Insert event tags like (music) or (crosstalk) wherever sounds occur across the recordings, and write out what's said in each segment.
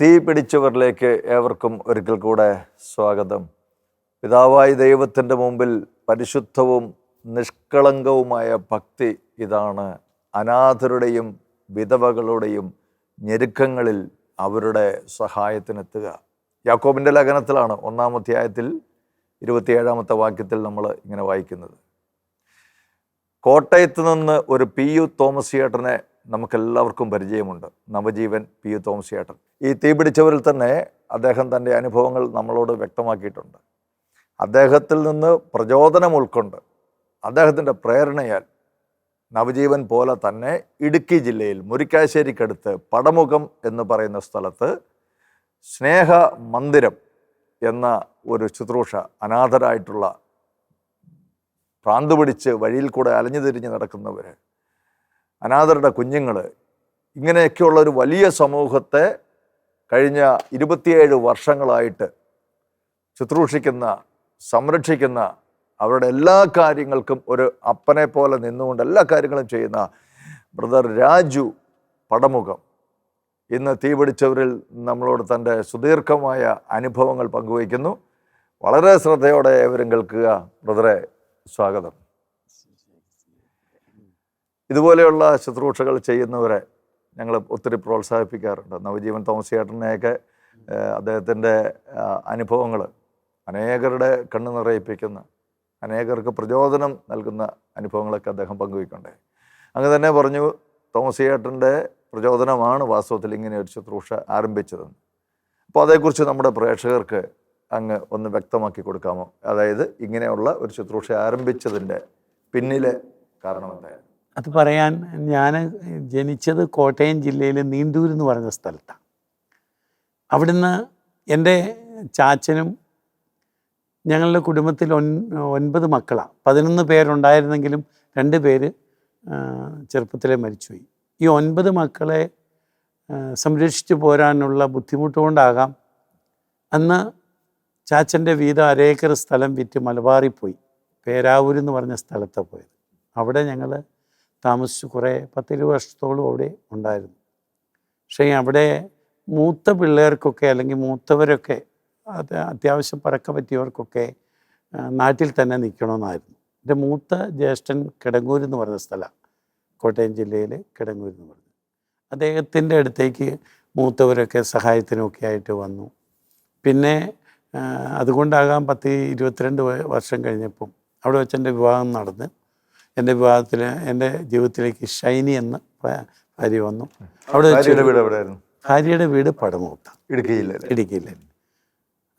തീ പിടിച്ചവരിലേക്ക് ഏവർക്കും ഒരിക്കൽ കൂടെ സ്വാഗതം. പിതാവായ ദൈവത്തിന്റെ മുമ്പിൽ പരിശുദ്ധവും നിഷ്കളങ്കവുമായ ഭക്തി ഇതാണ് അനാഥരുടെയും വിധവകളുടെയും ഞെരുക്കങ്ങളിൽ അവരുടെ സഹായത്തിനെത്തുക. യാക്കോബിന്റെ ലേഖനത്തിലാണ് ഒന്നാം അധ്യായത്തിൽ ഇരുപത്തിയേഴാമത്തെ വാക്യത്തിൽ നമ്മൾ ഇങ്ങനെ വായിക്കുന്നത്. കോട്ടയത്ത് നിന്ന് ഒരു പി യു തോമസ് ചേട്ടനെ നമുക്കെല്ലാവർക്കും പരിചയമുണ്ട് നവജീവൻ പി യു തോമസ് ചേട്ടൻ ഈ തീപിടിച്ചവരിൽ തന്നെ അദ്ദേഹം തന്റെ അനുഭവങ്ങൾ നമ്മളോട് വ്യക്തമാക്കിയിട്ടുണ്ട്. അദ്ദേഹത്തിൽ നിന്ന് പ്രചോദനം ഉൾക്കൊണ്ട് അദ്ദേഹത്തിന്റെ പ്രേരണയാൽ നവജീവൻ പോലെ തന്നെ ഇടുക്കി ജില്ലയിൽ മുരിക്കാശ്ശേരിക്കടുത്ത് പടമുഖം എന്ന് പറയുന്ന സ്ഥലത്ത് സ്നേഹ മന്ദിരം എന്ന ഒരു ശുശ്രൂഷ അനാഥരായിട്ടുള്ള ഭ്രാന്ത് പിടിച്ച് വഴിയിൽ കൂടെ അലഞ്ഞു തിരിഞ്ഞ് നടക്കുന്നവർ അനാഥരുടെ കുഞ്ഞുങ്ങൾ ഇങ്ങനെയൊക്കെയുള്ള ഒരു വലിയ സമൂഹത്തെ കഴിഞ്ഞ ഇരുപത്തിയേഴ് വർഷങ്ങളായിട്ട് ശുശ്രൂഷിക്കുന്ന സംരക്ഷിക്കുന്ന അവരുടെ എല്ലാ കാര്യങ്ങൾക്കും ഒരു അപ്പനെ പോലെ നിന്നുകൊണ്ട് എല്ലാ കാര്യങ്ങളും ചെയ്യുന്ന ബ്രദർ രാജു പടമുഖം. ഇന്ന് തീപിടിച്ചവരിൽ നമ്മളോട് തന്റെ സുദീർഘമായ അനുഭവങ്ങൾ പങ്കുവയ്ക്കുന്നു. വളരെ ശ്രദ്ധയോടെ ഏവരും കേൾക്കുക. ബ്രദറെ സ്വാഗതം. ഇതുപോലെയുള്ള ശുശ്രൂഷകൾ ചെയ്യുന്നവരെ ഞങ്ങൾ ഒത്തിരി പ്രോത്സാഹിപ്പിക്കാറുണ്ട്. നവജീവൻ തോമസ് ചേട്ടനെയൊക്കെ അദ്ദേഹത്തിന്റെ അനുഭവങ്ങൾ അനേകരുടെ കണ്ണു നിറയിപ്പിക്കുന്ന അനേകർക്ക് പ്രചോദനം നൽകുന്ന അനുഭവങ്ങളൊക്കെ അദ്ദേഹം പങ്കുവയ്ക്കണ്ടേ. അങ്ങ് തന്നെ പറഞ്ഞു തോമസ് ചേട്ടന്റെ പ്രചോദനമാണ് വാസ്തവത്തിൽ ഇങ്ങനെ ഒരു ശുശ്രൂഷ ആരംഭിച്ചതെന്ന്. അപ്പോൾ അതേക്കുറിച്ച് നമ്മുടെ പ്രേക്ഷകർക്ക് അങ്ങ് ഒന്ന് വ്യക്തമാക്കി കൊടുക്കാമോ? അതായത് ഇങ്ങനെയുള്ള ഒരു ശുശ്രൂഷ ആരംഭിച്ചതിന്റെ പിന്നിലെ കാരണം എന്തായിരുന്നു? അത് പറയാൻ ഞാൻ ജനിച്ചത് കോട്ടയം ജില്ലയിലെ നീണ്ടൂർ എന്ന് പറഞ്ഞ സ്ഥലത്താണ്. അവിടുന്ന് എന്റെ ചാച്ചനും ഞങ്ങളുടെ കുടുംബത്തിൽ ഒൻ ഒൻപത് മക്കളാണ് പതിനൊന്ന് പേരുണ്ടായിരുന്നെങ്കിലും രണ്ട് പേര് ചെറുപ്പത്തിലെ മരിച്ചുപോയി. ഈ ഒൻപത് മക്കളെ സംരക്ഷിച്ചു പോരാനുള്ള ബുദ്ധിമുട്ട് കൊണ്ടാകാം അന്ന് ചാച്ചന്റെ വീതം അരേക്കർ സ്ഥലം വിറ്റ് മലബാറിൽ പോയി. പേരാവൂർ എന്ന് പറഞ്ഞ സ്ഥലത്താണ് പോയത്. അവിടെ ഞങ്ങൾ താമസിച്ചു കുറേ പത്തിരുപത് വർഷത്തോളം അവിടെ ഉണ്ടായിരുന്നു. പക്ഷേ അവിടെ മൂത്ത പിള്ളേർക്കൊക്കെ അല്ലെങ്കിൽ മൂത്തവരൊക്കെ അത് അത്യാവശ്യം പറക്ക പറ്റിയവർക്കൊക്കെ നാട്ടിൽ തന്നെ നിൽക്കണമെന്നായിരുന്നു. എന്റെ മൂത്ത ജ്യേഷ്ഠൻ കിടങ്ങൂർ എന്ന് പറഞ്ഞ സ്ഥലമാണ് കോട്ടയം ജില്ലയിലെ കിടങ്ങൂർ എന്ന് പറഞ്ഞു. അദ്ദേഹത്തിന്റെ അടുത്തേക്ക് മൂത്തവരൊക്കെ സഹായത്തിനൊക്കെ ആയിട്ട് വന്നു. പിന്നെ അതുകൊണ്ടാകാം പത്ത് ഇരുപത്തിരണ്ട് വർഷം കഴിഞ്ഞപ്പം അവിടെ വെച്ച് എന്റെ വിവാഹം നടന്ന് എന്റെ വിവാഹത്തിൽ എന്റെ ജീവിതത്തിലേക്ക് ഷൈനി എന്ന ഭാര്യ വന്നു. അവിടെ ഭാര്യയുടെ വീട് പടമൂത്ത ഭാര്യയുടെ വീട് പടമുത്ത. ഇടുക്കി ജില്ലയിൽ ഇടുക്കിയിൽ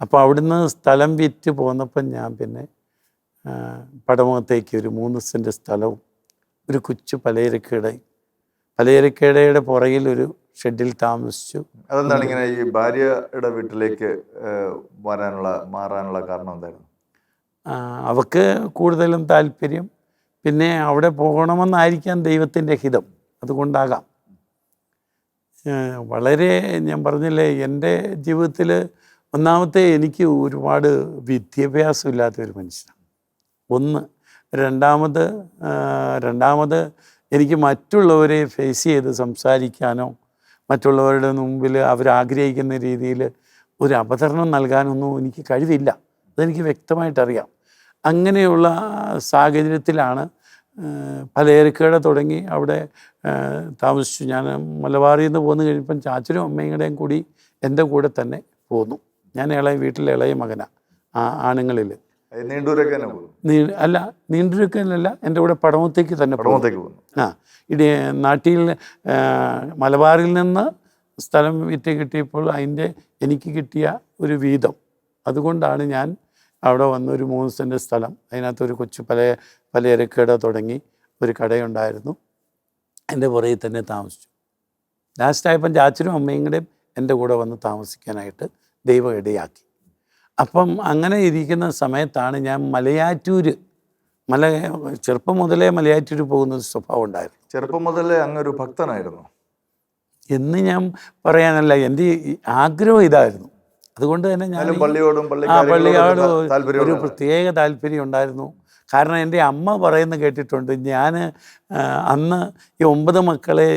അപ്പോൾ അവിടുന്ന് സ്ഥലം വിറ്റ് പോന്നപ്പം ഞാൻ പിന്നെ പടമുഖത്തേക്ക് ഒരു മൂന്ന് സെന്റ് സ്ഥലവും ഒരു കൊച്ചു പലചരക്കടയും പലചരക്കടയുടെ പുറകിൽ ഒരു ഷെഡിൽ താമസിച്ചു. അതെന്താണ് ഇങ്ങനെ ഈ ഭാര്യയുടെ വീട്ടിലേക്ക് വരാനുള്ള മാറാനുള്ള കാരണം എന്തായിരുന്നു? അവക്ക് കൂടുതലും താല്പര്യം പിന്നെ അവിടെ പോകണമെന്നായിരിക്കാം ദൈവത്തിന്റെ ഹിതം. അതുകൊണ്ടാകാം. വളരെ ഞാൻ പറഞ്ഞില്ലേ എന്റെ ജീവിതത്തിൽ ഒന്നാമത്തെ എനിക്ക് ഒരുപാട് വിദ്യാഭ്യാസം ഇല്ലാത്തൊരു മനുഷ്യനാണ്. ഒന്ന് രണ്ടാമത് രണ്ടാമത് എനിക്ക് മറ്റുള്ളവരെ ഫേസ് ചെയ്ത് സംസാരിക്കാനോ മറ്റുള്ളവരുടെ മുമ്പിൽ അവരാഗ്രഹിക്കുന്ന രീതിയിൽ ഒരു അവതരണം നൽകാനൊന്നും എനിക്ക് കഴിവില്ല. അതെനിക്ക് വ്യക്തമായിട്ടറിയാം. അങ്ങനെയുള്ള സാഹചര്യത്തിലാണ് പലചരക്കട തുടങ്ങി അവിടെ താമസിച്ചു. ഞാൻ മലബാറിൽ നിന്ന് പോന്നു കഴിഞ്ഞപ്പം ചാച്ചനും അമ്മയും കൂടി എന്റെ കൂടെ തന്നെ പോന്നു. ഞാൻ ഇളയ വീട്ടിലെ ഇളയ മകനാണ് ആ ആണുങ്ങളിൽ. അല്ല നീണ്ടിരിക്കലല്ല എന്റെ കൂടെ പടമത്തേക്ക് തന്നെ. പടമത്തേക്ക് പോകുന്നു ആ ഇടി നാട്ടിൽ മലബാറിൽ നിന്ന് സ്ഥലം വിറ്റ് കിട്ടിയപ്പോൾ അതിന്റെ എനിക്ക് കിട്ടിയ ഒരു വീതം. അതുകൊണ്ടാണ് ഞാൻ അവിടെ വന്ന് ഒരു മൂന്ന് സെന്റ് സ്ഥലം അതിനകത്ത് ഒരു കൊച്ചു പല പലചരക്കട തുടങ്ങി ഒരു കടയുണ്ടായിരുന്നു. എന്റെ പുറകിൽ തന്നെ താമസിച്ചു. ലാസ്റ്റായപ്പം ചാച്ചനും അമ്മയും കൂടെ എന്റെ കൂടെ വന്ന് താമസിക്കാനായിട്ട് ദൈവം ഇടയാക്കി. അപ്പം അങ്ങനെ ഇരിക്കുന്ന സമയത്താണ് ഞാൻ മലയാറ്റൂർ മല ചെറുപ്പം മുതലേ മലയാറ്റൂർ പോകുന്ന ഒരു സ്വഭാവം ഉണ്ടായിരുന്നു. ചെറുപ്പം മുതലേ അങ്ങൊരു ഭക്തനായിരുന്നു. എന്ന് ഞാൻ പറയാനല്ല എന്റെ ആഗ്രഹം ഇതായിരുന്നു. അതുകൊണ്ട് തന്നെ ഞാൻ പള്ളിയോടും പള്ളി ആ പള്ളിയോട് ഒരു പ്രത്യേക താല്പര്യം ഉണ്ടായിരുന്നു കാരണം എന്റെ അമ്മ പറയുന്ന കേട്ടിട്ടുണ്ട് ഞാൻ അന്ന് ഈ ഒമ്പത് മക്കളെ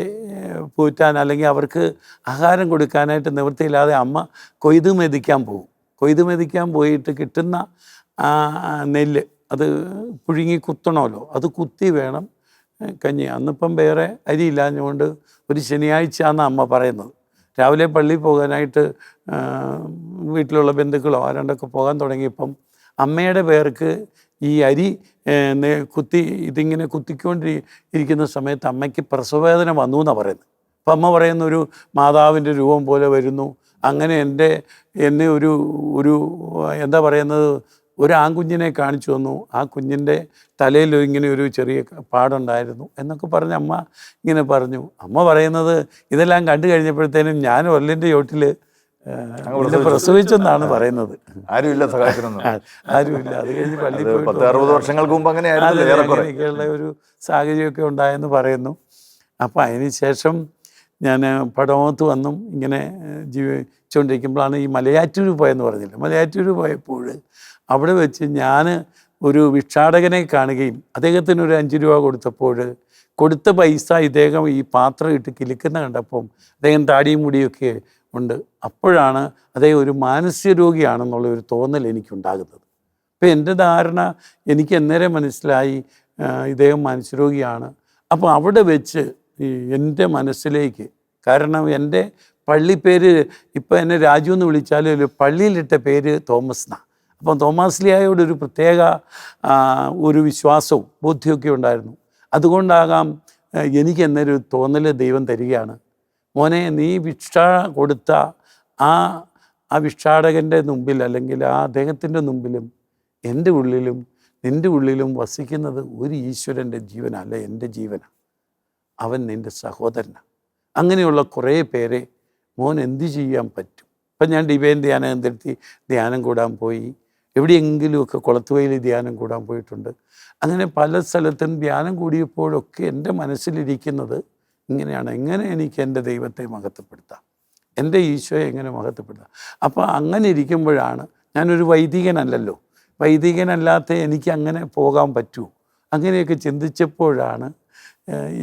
പൂറ്റാൻ അല്ലെങ്കിൽ അവർക്ക് ആഹാരം കൊടുക്കാനായിട്ട് നിവൃത്തിയില്ലാതെ അമ്മ കൊയ്ത് മെതിക്കാൻ പോകും കൊയ്ത് മെതിക്കാൻ പോയിട്ട് കിട്ടുന്ന നെല്ല് അത് പുഴുങ്ങി കുത്തണമല്ലോ. അത് കുത്തി വേണം കഞ്ഞി. അന്നിപ്പം വേറെ അരി ഇല്ലാഞ്ഞുകൊണ്ട് ഒരു ശനിയാഴ്ചയാണ് അമ്മ പറയുന്നത്. രാവിലെ പള്ളിയിൽ പോകാനായിട്ട് വീട്ടിലുള്ള ബന്ധുക്കളോ ആരാണ്ടൊക്കെ പോകാൻ തുടങ്ങിയപ്പം അമ്മയുടെ പേർക്ക് ഈ അരി കുത്തി ഇതിങ്ങനെ കുത്തിക്കൊണ്ടി ഇരിക്കുന്ന സമയത്ത് അമ്മയ്ക്ക് പ്രസവവേദന വന്നു എന്നാണ് പറയുന്നത് അപ്പം അമ്മ പറയുന്ന ഒരു മാതാവിന്റെ രൂപം പോലെ വരുന്നു. അങ്ങനെ എന്റെ എന്നെ ഒരു ഒരു എന്താ പറയുന്നത് ഒരു ആൺകുഞ്ഞിനെ കാണിച്ചു തന്നു. ആ കുഞ്ഞിന്റെ തലയിൽ ഇങ്ങനെ ഒരു ചെറിയ പാടുണ്ടായിരുന്നു എന്നൊക്കെ പറഞ്ഞ് അമ്മ ഇങ്ങനെ പറഞ്ഞു. അമ്മ പറയുന്നത് ഇതെല്ലാം കണ്ടു കഴിഞ്ഞപ്പോഴത്തേനും ഞാൻ ഒല്ലിന്റെ ചോട്ടിൽ പ്രസവിച്ചെന്നാണ് പറയുന്നത്. ആരുമില്ല സഹായത്തിനൊന്നും ആരുമില്ല. അത് കഴിഞ്ഞ് പള്ളി പത്ത് അറുപത് വർഷങ്ങൾക്ക് മുമ്പ് അങ്ങനെയായിരുന്നു ഒരു സാഹചര്യമൊക്കെ ഉണ്ടായെന്ന് പറയുന്നു. അപ്പം അതിന് ശേഷം ഞാൻ പടമത്ത് വന്നും ഇങ്ങനെ ജീവിച്ചുകൊണ്ടിരിക്കുമ്പോഴാണ് ഈ മലയാറ്റൂർ പോയെന്ന് പറഞ്ഞില്ല? മലയാറ്റൂർ പോയപ്പോൾ അവിടെ വെച്ച് ഞാൻ ഒരു ഭിക്ഷാടകനെ കാണുകയും അദ്ദേഹത്തിന് ഒരു അഞ്ച് രൂപ കൊടുത്തപ്പോൾ കൊടുത്ത പൈസ ഇദ്ദേഹം ഈ പാത്രം ഇട്ട് കിലുക്കുന്ന കണ്ടപ്പം അദ്ദേഹം താടിയും മുടിയൊക്കെ ഉണ്ട്. അപ്പോഴാണ് അദ്ദേഹം ഒരു മാനസിക രോഗിയാണെന്നുള്ള ഒരു തോന്നൽ എനിക്കുണ്ടാകുന്നത്. അപ്പം എന്റെ ധാരണ എനിക്ക് അന്നേരം മനസ്സിലായി ഇദ്ദേഹം മനസ്സുരോഗിയാണ് അപ്പോൾ അവിടെ വെച്ച് എന്റെ മനസ്സിലേക്ക് കാരണം എന്റെ പള്ളി പേര് ഇപ്പം എന്നെ രാജു എന്ന് വിളിച്ചാലും പള്ളിയിലിട്ട പേര് തോമസ് എന്നാണ്. അപ്പം തോമാസ്ലിയായോട് ഒരു പ്രത്യേക ഒരു വിശ്വാസവും ബോധ്യമൊക്കെ ഉണ്ടായിരുന്നു. അതുകൊണ്ടാകാം എനിക്ക് എന്നൊരു തോന്നൽ ദൈവം തരികയാണ്. മോനെ നീ ഭിക്ഷ കൊടുത്ത ആ ആ ഭിക്ഷാടകന്റെ മുമ്പിൽ അല്ലെങ്കിൽ ആ അദ്ദേഹത്തിന്റെ മുമ്പിലും എന്റെ ഉള്ളിലും നിന്റെ ഉള്ളിലും വസിക്കുന്നത് ഒരു ഈശ്വരന്റെ ജീവനല്ല എന്റെ ജീവനാണ്. അവൻ നിന്റെ സഹോദരനാണ്. അങ്ങനെയുള്ള കുറേ പേരെ മോൻ എന്ത് ചെയ്യാൻ പറ്റും? ഇപ്പം ഞാൻ ഡിവൈൻ ധ്യാനം എന്തെടുത്തി ധ്യാനം കൂടാൻ പോയി. എവിടെയെങ്കിലുമൊക്കെ കുളത്തുവയിൽ ധ്യാനം കൂടാൻ പോയിട്ടുണ്ട്. അങ്ങനെ പല സ്ഥലത്തും ധ്യാനം കൂടിയപ്പോഴൊക്കെ എന്റെ മനസ്സിലിരിക്കുന്നത് ഇങ്ങനെയാണ്. എങ്ങനെ എനിക്ക് എന്റെ ദൈവത്തെ മഹത്വപ്പെടുത്താം? എന്റെ ഈശോയെ എങ്ങനെ മഹത്വപ്പെടുത്താം? അപ്പോൾ അങ്ങനെ ഇരിക്കുമ്പോഴാണ് ഞാനൊരു വൈദികനല്ലല്ലോ. വൈദികനല്ലാത്ത എനിക്ക് അങ്ങനെ പോകാൻ പറ്റുമോ അങ്ങനെയൊക്കെ ചിന്തിച്ചപ്പോഴാണ്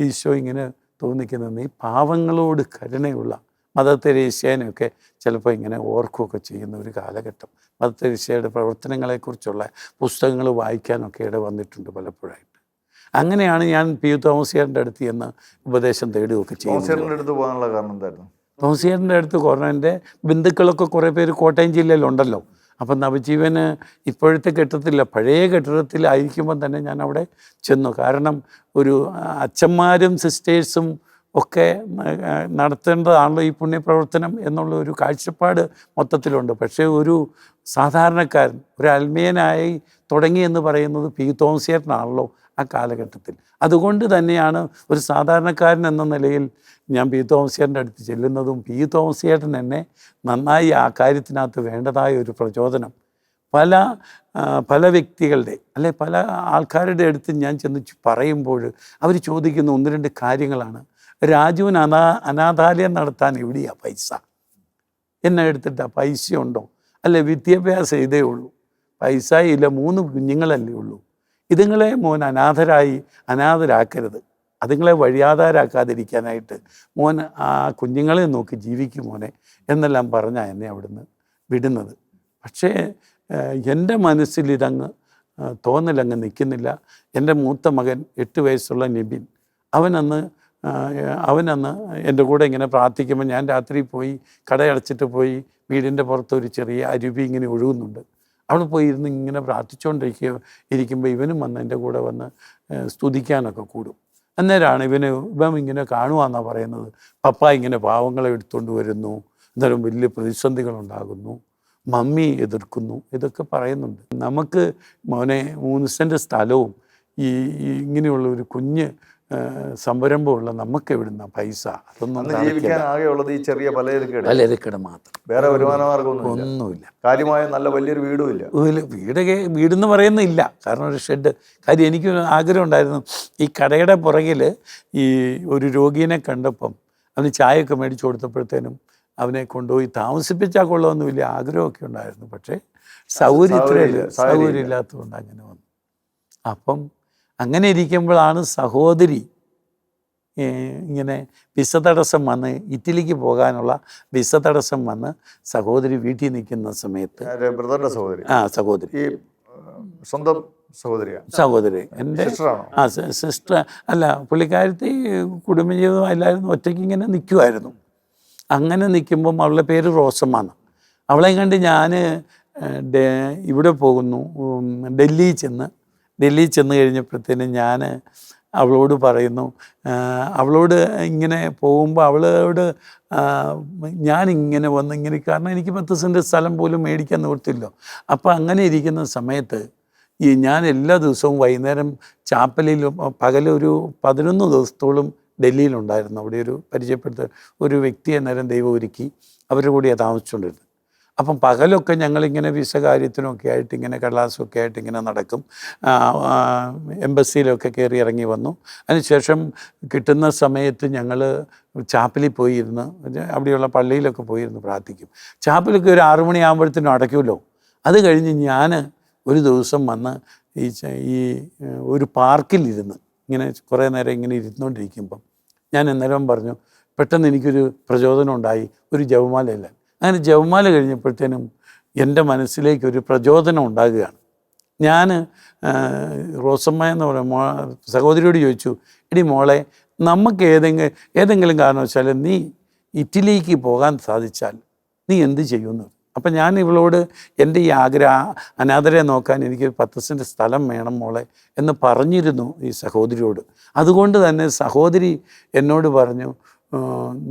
ഈശോ ഇങ്ങനെ തോന്നിക്കുന്നത്. നീ പാവങ്ങളോട് കരുണയുള്ള മദർ തെരേസ്യേനെയൊക്കെ ചിലപ്പോൾ ഇങ്ങനെ ഓർക്കുകയൊക്കെ ചെയ്യുന്ന ഒരു കാലഘട്ടം. മദർ തെരേസ്യയുടെ പ്രവർത്തനങ്ങളെക്കുറിച്ചുള്ള പുസ്തകങ്ങൾ വായിക്കാനൊക്കെ ഇട വന്നിട്ടുണ്ട് പലപ്പോഴായിട്ട്. അങ്ങനെയാണ് ഞാൻ പി യു തോമസിയാറിന്റെ അടുത്ത് ചെന്ന് ഉപദേശം തേടുകയൊക്കെ ചെയ്യുന്നത്. പോകാനുള്ള കാരണം എന്തായിരുന്നു? തോമസിയാറിന്റെ അടുത്ത് കുറേ ബന്ധുക്കളൊക്കെ കുറേ പേര് കോട്ടയം ജില്ലയിലുണ്ടല്ലോ. അപ്പം നവജീവന് ഇപ്പോഴത്തെ കെട്ടിടത്തില്ല പഴയ കെട്ടിടത്തിലായിരിക്കുമ്പോൾ തന്നെ ഞാൻ അവിടെ ചെന്നു. കാരണം ഒരു അച്ഛന്മാരും സിസ്റ്റേഴ്സും ഒക്കെ നടത്തേണ്ടതാണല്ലോ ഈ പുണ്യപ്രവർത്തനം എന്നുള്ള ഒരു കാഴ്ചപ്പാട് മൊത്തത്തിലുണ്ട്. പക്ഷേ ഒരു സാധാരണക്കാരൻ ഒരു അൽമീയനായി തുടങ്ങി എന്ന് പറയുന്നത് പി. തോമസിയേട്ടനാണല്ലോ ആ കാലഘട്ടത്തിൽ. അതുകൊണ്ട് തന്നെയാണ് ഒരു സാധാരണക്കാരൻ എന്ന നിലയിൽ ഞാൻ പി. തോമസിയേട്ടന്റെ അടുത്ത് ചെല്ലുന്നതും പി. തോമസിയേട്ടൻ എന്നെ നന്നായി ആ കാര്യത്തിനകത്ത് വേണ്ടതായ ഒരു പ്രചോദനം. പല പല വ്യക്തികളുടെ അല്ലെ പല ആൾക്കാരുടെ അടുത്ത് ഞാൻ ചെന്ന് പറയുമ്പോൾ അവർ ചോദിക്കുന്ന ഒന്ന് രണ്ട് കാര്യങ്ങളാണ്. രാജുവിന് അനാ അനാഥാലയം നടത്താൻ എവിടെയാ പൈസ? എന്നെ എടുത്തിട്ടാ പൈസ ഉണ്ടോ അല്ലെ വിദ്യാഭ്യാസം ഇതേ ഉള്ളൂ. പൈസ ഇല്ല മൂന്ന് കുഞ്ഞുങ്ങളല്ലേ ഉള്ളൂ. ഇതുങ്ങളെ മോൻ അനാഥരായി അനാഥരാക്കരുത്. അതുങ്ങളെ വഴിയാധാരാക്കാതിരിക്കാനായിട്ട് മോൻ ആ കുഞ്ഞുങ്ങളെ നോക്കി ജീവിക്കും മോനെ എന്നെല്ലാം പറഞ്ഞാൽ എന്നെ അവിടുന്ന് വിടുന്നത്. പക്ഷേ എന്റെ മനസ്സിൽ ഇതങ്ങ് തോന്നലങ്ങ് നിൽക്കുന്നില്ല. എന്റെ മൂത്ത മകൻ എട്ട് വയസ്സുള്ള നിബിൻ അവനന്ന് അവനന്ന് എന്റെ കൂടെ ഇങ്ങനെ പ്രാർത്ഥിക്കുമ്പോൾ ഞാൻ രാത്രി പോയി കടയടച്ചിട്ട് പോയി വീടിന്റെ പുറത്ത് ഒരു ചെറിയ അരുവി ഇങ്ങനെ ഒഴുകുന്നുണ്ട്. അവിടെ പോയി ഇരുന്ന് ഇങ്ങനെ പ്രാർത്ഥിച്ചുകൊണ്ടിരിക്കുക ഇരിക്കുമ്പോൾ ഇവനും വന്ന് എന്റെ കൂടെ വന്ന് സ്തുതിക്കാനൊക്കെ കൂടും. അന്നേരമാണ് ഇവന് ഇവൻ ഇങ്ങനെ കാണുവാന്നാണ് പറയുന്നത്. പപ്പ ഇങ്ങനെ പാവങ്ങളെ എടുത്തുകൊണ്ട് വരുന്നു എന്തായാലും വലിയ പ്രതിസന്ധികളുണ്ടാകുന്നു മമ്മി എതിർക്കുന്നു ഇതൊക്കെ പറയുന്നുണ്ട്. നമുക്ക് മോനെ മൂന്ന് സെന്റ് സ്ഥലവും ഈ ഇങ്ങനെയുള്ള ഒരു കുഞ്ഞ് സംരംഭമുള്ള നമുക്ക് എവിടുന്ന പൈസ? അതൊന്നും ജീവിക്കാൻ ആകെയുള്ളത് ഈ ചെറിയ പലചരക്കട പലചരക്കട മാത്രം. വേറെ വരുമാന മാർഗമൊന്നുമില്ല ഒന്നുമില്ല. കാര്യമായ നല്ല വലിയൊരു വീടും ഇല്ല. വീട് വീടൊക്കെ വീടെന്ന് പറയുന്നില്ല. കാരണം ഒരു ഷെഡ്. കാര്യം എനിക്ക് ആഗ്രഹം ഉണ്ടായിരുന്നു. ഈ കടയുടെ പുറകിൽ ഈ ഒരു രോഗീനെ കണ്ടപ്പം അവന് ചായയൊക്കെ മേടിച്ചു കൊടുത്തപ്പോഴത്തേനും അവനെ കൊണ്ടുപോയി താമസിപ്പിച്ചാൽ കൊള്ളാമെന്ന് വലിയ ആഗ്രഹമൊക്കെ ഉണ്ടായിരുന്നു. പക്ഷേ സൗകര്യത്തിലില്ല സൗകര്യം ഇല്ലാത്തതുകൊണ്ട് അങ്ങനെ വന്നു. അപ്പം അങ്ങനെ ഇരിക്കുമ്പോഴാണ് സഹോദരി ഇങ്ങനെ വിസ തടസ്സം വന്ന് ഇറ്റലിക്ക് പോകാനുള്ള വിസ തടസ്സം വന്ന് സഹോദരി വീട്ടിൽ നിൽക്കുന്ന സമയത്ത് ബ്രദറിന്റെ സഹോദരി. ആ സഹോദരി. ഈ സ്വന്തം സഹോദരിയാണ് സഹോദരി. എന്റെ ആ സിസ്റ്റർ അല്ല പുള്ളിക്കാരത്തി കുടുംബജീവിതം എല്ലാവരും ഒറ്റയ്ക്ക് ഇങ്ങനെ നിൽക്കുമായിരുന്നു അങ്ങനെ നിൽക്കുമ്പം അവളുടെ പേര് റോസമ്മാണ് അവളെ കണ്ട് ഞാൻ ഇവിടെ പോകുന്നു ഡൽഹിയിൽ ഡൽഹി ചെന്ന് ഡൽഹി ചെന്ന് കഴിഞ്ഞപ്പോഴത്തേനും ഞാൻ അവളോട് പറയുന്നു അവളോട് ഇങ്ങനെ പോകുമ്പോൾ അവളോട് ഞാനിങ്ങനെ വന്ന് ഇങ്ങനെ കാരണം എനിക്ക് പത്ത് സെന്റ് സ്ഥലം പോലും മേടിക്കാൻ നിവർത്തില്ലോ അപ്പോൾ അങ്ങനെ ഇരിക്കുന്ന സമയത്ത് ഈ ഞാൻ എല്ലാ ദിവസവും വൈകുന്നേരം ചാപ്പലിലും പകലൊരു പതിനൊന്ന് ദിവസത്തോളം ഡൽഹിയിലുണ്ടായിരുന്നു. അവിടെ ഒരു പരിചയപ്പെടുത്ത ഒരു വ്യക്തിയെ നേരം ദൈവം ഒരുക്കി അവരുടെ കൂടെയാണ് താമസിച്ചുകൊണ്ടിരുന്നത് അപ്പം പകലൊക്കെ ഞങ്ങളിങ്ങനെ വിസ കാര്യത്തിനൊക്കെ ആയിട്ട് ഇങ്ങനെ കടലാസൊക്കെ ആയിട്ട് ഇങ്ങനെ നടക്കും. എംബസിയിലൊക്കെ കയറി ഇറങ്ങി വന്നു. അതിനുശേഷം കിട്ടുന്ന സമയത്ത് ഞങ്ങൾ ചാപ്പലിൽ പോയിരുന്ന് അവിടെയുള്ള പള്ളിയിലൊക്കെ പോയിരുന്ന് പ്രാർത്ഥിക്കും. ചാപ്പലൊക്കെ ഒരു ആറു മണിയാകുമ്പോഴത്തേനും അടയ്ക്കുമല്ലോ. അത് കഴിഞ്ഞ് ഞാൻ ഒരു ദിവസം വന്ന് ഈ ഈ ഒരു പാർക്കിലിരുന്ന് ഇങ്ങനെ കുറേ നേരം ഇങ്ങനെ ഇരുന്നുകൊണ്ടിരിക്കുമ്പം ഞാൻ അന്നേരം പറഞ്ഞു പെട്ടെന്ന് എനിക്കൊരു പ്രചോദനം ഉണ്ടായി ഒരു ജപമാലയില്ല അങ്ങനെ ജപമാല കഴിഞ്ഞപ്പോഴത്തേനും എന്റെ മനസ്സിലേക്ക് ഒരു പ്രചോദനം ഉണ്ടാകുകയാണ്. ഞാൻ റോസമ്മ എന്ന് പറയുന്ന മോ സഹോദരിയോട് ചോദിച്ചു എടി മോളെ നമുക്ക് ഏതെങ്കിലും ഏതെങ്കിലും കാരണവശാൽ നീ ഇറ്റലിക്ക് പോകാൻ സാധിച്ചാൽ നീ എന്ത് ചെയ്യുമെന്ന് അപ്പം ഞാൻ ഇവളോട് എന്റെ ഈ ആഗ്രഹ അനാഥരെ നോക്കാൻ എനിക്ക് പത്ത് സെന്റ് സ്ഥലം വേണം മോളെ എന്ന് പറഞ്ഞിരുന്നു ഈ സഹോദരിയോട്. അതുകൊണ്ട് തന്നെ സഹോദരി എന്നോട് പറഞ്ഞു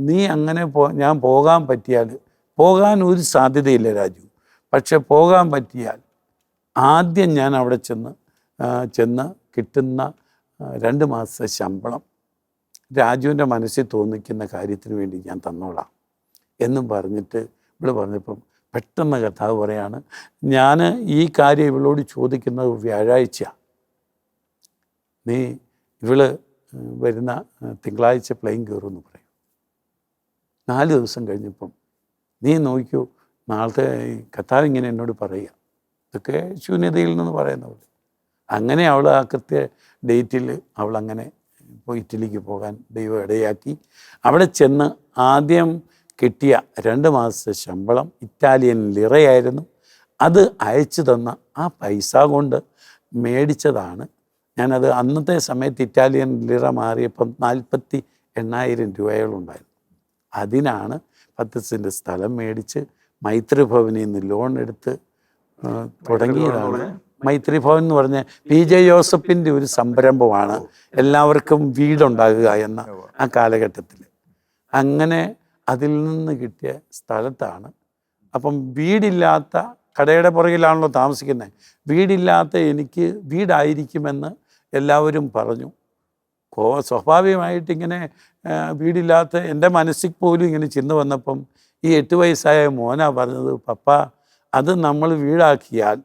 നീ അങ്ങനെ പോ ഞാൻ പോകാൻ പറ്റിയാൽ പോകാൻ ഒരു സാധ്യതയില്ല രാജു. പക്ഷെ പോകാൻ പറ്റിയാൽ ആദ്യം ഞാൻ അവിടെ ചെന്ന് ചെന്ന് കിട്ടുന്ന രണ്ട് മാസത്തെ ശമ്പളം രാജുവിന്റെ മനസ്സിൽ തോന്നിക്കുന്ന കാര്യത്തിന് വേണ്ടി ഞാൻ തന്നോളാം എന്നും പറഞ്ഞിട്ട് ഇവിടെ പറഞ്ഞപ്പം പെട്ടെന്ന് കഥാവ് പറയാണ് ഞാൻ ഈ കാര്യം ഇവളോട് ചോദിക്കുന്നത് വ്യാഴാഴ്ച നീ ഇവൾ വരുന്ന തിങ്കളാഴ്ച പ്ലെയിൻ കയറുമെന്ന് പറയും. നാല് ദിവസം കഴിഞ്ഞപ്പം നീ നോക്കിയോ നാളത്തെ കത്താവ് ഇങ്ങനെ എന്നോട് പറയുക. ഇതൊക്കെ ശൂന്യതയിൽ നിന്ന് പറയുന്ന പോലെ. അങ്ങനെ അവൾ ആ കൃത്യ ഡേറ്റിൽ അവൾ അങ്ങനെ ഇറ്റലിക്ക് പോകാൻ ദൈവം ഇടയാക്കി. അവിടെ ചെന്ന് ആദ്യം കിട്ടിയ രണ്ട് മാസത്തെ ശമ്പളം ഇറ്റാലിയൻ ലിറയായിരുന്നു. അത് അയച്ചു തന്ന ആ പൈസ കൊണ്ട് മേടിച്ചതാണ്. ഞാനത് അന്നത്തെ സമയത്ത് ഇറ്റാലിയൻ ലിറ മാറിയപ്പം നാൽപ്പത്തി എണ്ണായിരം രൂപയോളുണ്ടായിരുന്നു അതിനാണ് പത്ത് സെന്റ് സ്ഥലം മേടിച്ച് മൈത്രി ഭവനിൽ നിന്ന് ലോൺ എടുത്ത് തുടങ്ങിയതാണ്. മൈത്രി ഭവൻ എന്ന് പറഞ്ഞ പി ജെ ജോസഫിന്റെ ഒരു സംരംഭമാണ്. എല്ലാവർക്കും വീടുണ്ടാകുക എന്ന ആ കാലഘട്ടത്തിൽ. അങ്ങനെ അതിൽ നിന്ന് കിട്ടിയ സ്ഥലത്താണ്. അപ്പം വീടില്ലാത്ത കടയുടെ പുറകിലാണല്ലോ താമസിക്കുന്നത്. വീടില്ലാത്ത എനിക്ക് വീടായിരിക്കുമെന്ന് എല്ലാവരും പറഞ്ഞു. കോ സ്വാഭാവികമായിട്ട് ഇങ്ങനെ വീടില്ലാത്ത എന്റെ മനസ്സിൽ പോലും ഇങ്ങനെ ചിന്ത വന്നപ്പം ഈ എട്ട് വയസ്സായ മോനാ പറഞ്ഞത് പപ്പ അത് നമ്മൾ വീടാക്കിയാൽ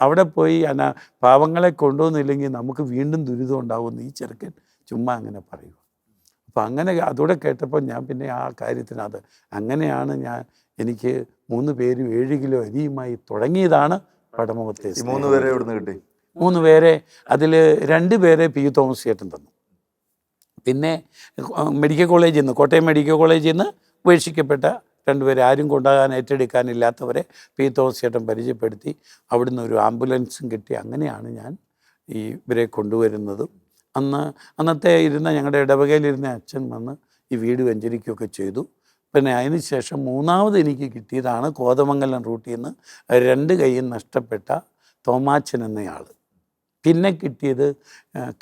അവിടെ പോയി അന പാവങ്ങളെ കൊണ്ടുവന്നില്ലെങ്കിൽ നമുക്ക് വീണ്ടും ദുരിതം ഉണ്ടാവുമെന്ന് ഈ ചെറുക്കൻ ചുമ്മാ അങ്ങനെ പറയുക. അപ്പം അങ്ങനെ അതോടെ കേട്ടപ്പോൾ ഞാൻ പിന്നെ ആ കാര്യത്തിനത് അങ്ങനെയാണ് ഞാൻ എനിക്ക് മൂന്ന് പേരും ഏഴ് കിലോ അരിയുമായി തുടങ്ങിയതാണ് പടമുഖത്തെ മൂന്ന് പേരെ കിട്ടി? മൂന്ന് പേരെ അതിൽ രണ്ട് പേരെ പി തോമസ് ചേട്ടൻ തന്നു. പിന്നെ മെഡിക്കൽ കോളേജിൽ നിന്ന് കോട്ടയം മെഡിക്കൽ കോളേജിൽ നിന്ന് ഉപേക്ഷിക്കപ്പെട്ട രണ്ടുപേരെ ആരും കൊണ്ടാകാൻ ഏറ്റെടുക്കാനില്ലാത്തവരെ പി തോമസ് ചേട്ടൻ പരിചയപ്പെടുത്തി. അവിടുന്ന് ഒരു ആംബുലൻസും കിട്ടി. അങ്ങനെയാണ് ഞാൻ ഈ ഇവരെ കൊണ്ടുവരുന്നതും. അന്ന് അന്നത്തെ ഇരുന്ന ഞങ്ങളുടെ ഇടവകയിലിരുന്ന അച്ഛൻ വന്ന് ഈ വീട് വെഞ്ചരിക്കുകയൊക്കെ ചെയ്തു. പിന്നെ അതിന് ശേഷം മൂന്നാമത് എനിക്ക് കിട്ടിയതാണ് കോതമംഗലം റൂട്ടിൽ നിന്ന് രണ്ട് കൈയും നഷ്ടപ്പെട്ട തോമാച്ചൻ എന്നയാൾ. പിന്നെ കിട്ടിയത്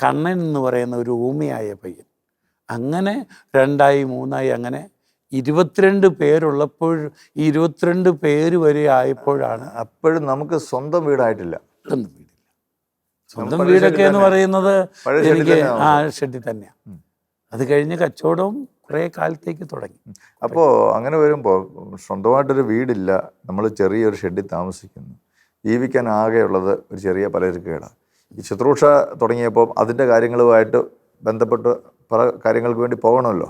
കണ്ണൻ എന്ന് പറയുന്ന ഒരു ഊമയായ പയ്യൻ. അങ്ങനെ രണ്ടായി മൂന്നായി അങ്ങനെ ഇരുപത്തിരണ്ട് പേരുള്ളപ്പോൾ ഈ ഇരുപത്തിരണ്ട് പേര് വരെ ആയപ്പോഴാണ് അപ്പോഴും നമുക്ക് സ്വന്തം വീടായിട്ടില്ല. സ്വന്തം വീടില്ല. സ്വന്തം വീടൊക്കെ എന്ന് പറയുന്നത് എനിക്ക് ആ. ഷെഡിൽ തന്നെയാണ് അത് കഴിഞ്ഞ് കച്ചവടവും കുറേ കാലത്തേക്ക് തുടങ്ങി. അപ്പോൾ അങ്ങനെ വരുമ്പോൾ സ്വന്തമായിട്ടൊരു വീടില്ല. നമ്മൾ ചെറിയൊരു ഷെഡിൽ താമസിക്കുന്നു. ജീവിക്കാൻ ആകെയുള്ളത് ഒരു ചെറിയ പലചരക്കുകയാണ് ഈ ശുശ്രൂഷ തുടങ്ങിയപ്പോൾ അതിന്റെ കാര്യങ്ങളുമായിട്ട് ബന്ധപ്പെട്ട് പല കാര്യങ്ങൾക്ക് വേണ്ടി പോകണമല്ലോ.